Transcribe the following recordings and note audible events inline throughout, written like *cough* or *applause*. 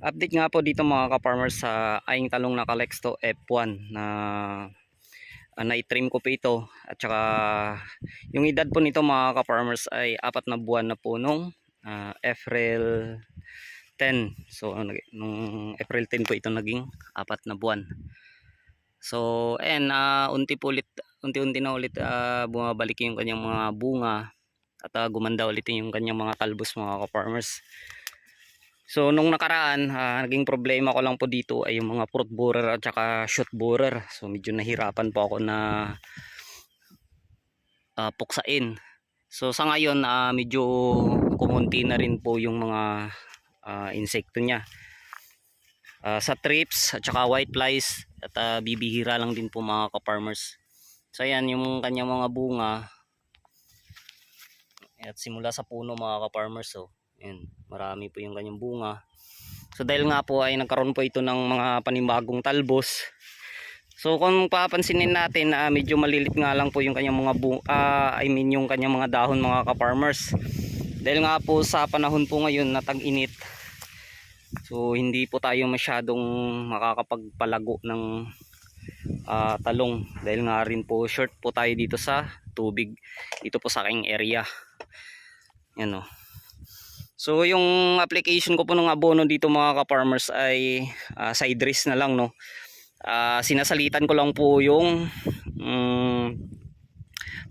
Update nga po dito mga ka-farmers sa aing talong na Calexto F1 na uh, na-trim ko po ito. At saka yung edad po nito mga ka-farmers ay apat na buwan na po nung ah, April 10 so ano, nung April 10 po ito naging apat na buwan. So ayan ah, unti po ulit unti-unti na ulit ah, bumabalik yung kanyang mga bunga at ah, gumanda ulit yung kanyang mga talbos mga ka-farmers So nung nakaraan, ah, naging problema ko lang po dito ay yung mga fruit borer at saka shoot borer. So medyo nahirapan po ako na ah, puksain. So sa ngayon, ah, medyo kumunti na rin po yung mga ah, insekto niya. Ah, sa trips at saka white flies at ah, bibihira lang din po mga ka-farmers. So ayan yung kanyang mga bunga. At simula sa puno mga ka-farmers oh. Ayan, marami po yung kanyang bunga. So dahil nga po ay nagkaroon po ito ng mga panibagong talbos. So kung papansinin natin, ah, medyo malilit nga lang po yung kanyang mga bunga, I mean yung kanyang mga dahon mga ka-farmers. Dahil nga po sa panahon po ngayon na tag-init. So hindi po tayo masyadong makakapagpalago ng ah, talong dahil nga rin po short po tayo dito sa tubig dito po sa aking area. Yan o. So yung application ko po ng abono dito mga ka-farmers ay uh, side dress na lang no. Ah, sinasalitan ko lang po yung mm,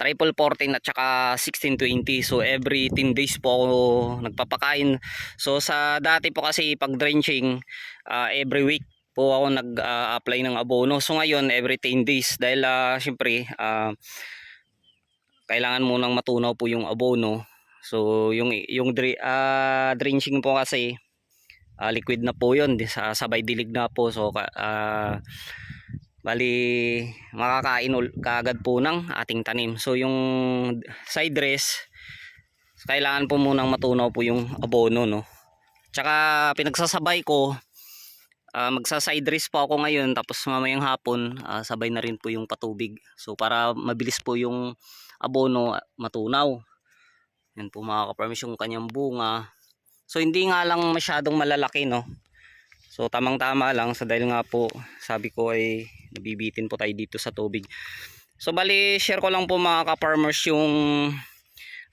triple 14 at saka 1620 so every 10 days po ako nagpapakain. So sa dati po kasi pag drenching ah, every week po ako nag-apply ng abono. So ngayon every 10 days. Dahil uh, syempre ah, kailangan munang matunaw po yung abono So yung yung dri, ah, drenching po kasi ah, liquid na po 'yon, sa sabay dilig na po. So ah, bali makakain kaagad po ng ating tanim. So yung side dress kailangan po munang matunaw po yung abono no. Tsaka pinagsasabay ko ah, magsa side dress po ako ngayon tapos mamayang hapon ah, sabay na rin po yung patubig. So para mabilis po yung abono matunaw. Yan po mga kaparmis yung kanyang bunga. So hindi nga lang masyadong malalaki no. So tamang tama lang sa dahil nga po sabi ko ay nabibitin po tayo dito sa tubig. So bali share ko lang po mga kaparmers yung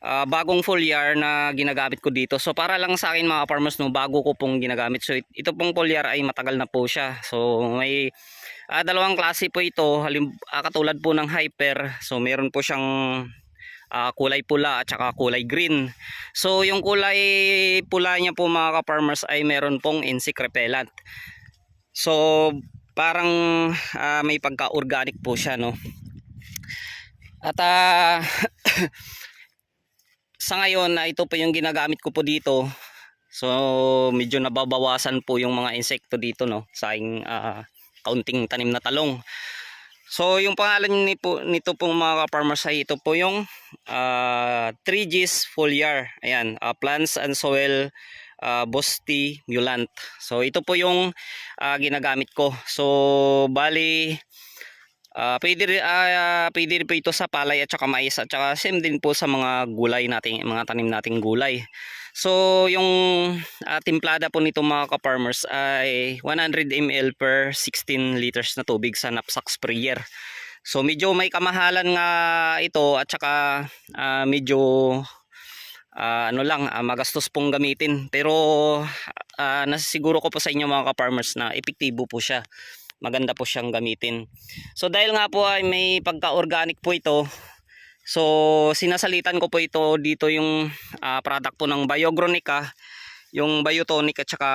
ah, bagong foliar na ginagamit ko dito. So para lang sa akin mga farmers no bago ko pong ginagamit. So it- ito pong foliar ay matagal na po siya. So may ah, dalawang klase po ito. Halim, ah, katulad po ng hyper. So meron po siyang ah, kulay pula at saka kulay green. So yung kulay pula niya po mga ka-farmers ay meron pong insect repellent. So parang ah, may pagka-organic po siya no. At ah, *coughs* sa ngayon na ito po yung ginagamit ko po dito. So medyo nababawasan po yung mga insekto dito no sa aking ah, kaunting tanim na talong. So yung pangalan ni po, nito pong mga farmers ay ito po yung ah, 3G's foliar. Ayan, ah, plants and soil uh, Bosti Mulant. So ito po yung ah, ginagamit ko. So bali ah, pwede, ah, pwede po ito sa palay at saka mais at saka same din po sa mga gulay nating mga tanim nating gulay. So yung ah, timplada po nito mga ka-farmers ay 100 ml per 16 liters na tubig sa knapsack sprayer. So medyo may kamahalan nga ito at saka ah, medyo ah, ano lang ah, magastos pong gamitin pero ah, nasisiguro ko po sa inyo mga ka-farmers na epektibo po siya. Maganda po siyang gamitin. So dahil nga po ay may pagka-organic po ito So sinasalitan ko po ito dito yung ah, product po ng Biogronica, yung Biotonic at saka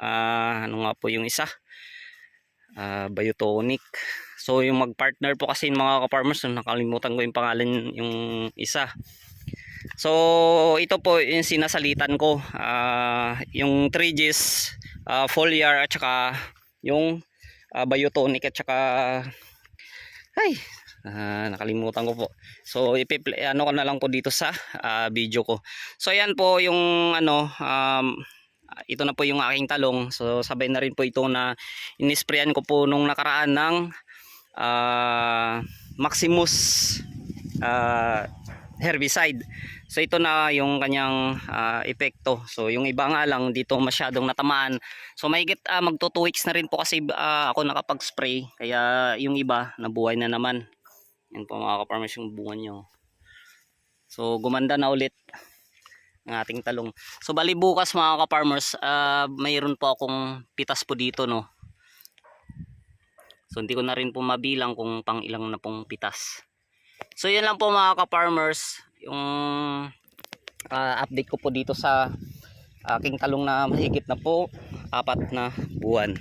ah, ano nga po yung isa? Ah, Biotonic. So yung mag-partner po kasi yung mga ka-farmers, nakalimutan ko yung pangalan yung isa. So ito po yung sinasalitan ko, ah, yung 3Gs, ah, foliar at saka yung ah, Biotonic at saka ay Ah, nakalimutan ko po. So ipi ano ko na lang po dito sa ah, video ko. So ayan po yung ano um, ito na po yung aking talong. So sabay na rin po ito na inisprayan ko po nung nakaraan ng ah, Maximus ah, herbicide. So ito na yung kanyang ah, epekto. So yung iba nga lang dito masyadong natamaan. So mahigit uh, magto 2 weeks na rin po kasi ah, ako nakapag-spray. Kaya yung iba nabuhay na naman. Yan po mga kaparmers yung bunga nyo. So gumanda na ulit ang ating talong. So bali bukas mga ka-farmers, ah, mayroon po akong pitas po dito no. So hindi ko na rin po mabilang kung pang ilang na pong pitas. So yan lang po mga ka-farmers, yung ah, update ko po dito sa aking talong na mahigit na po apat na buwan.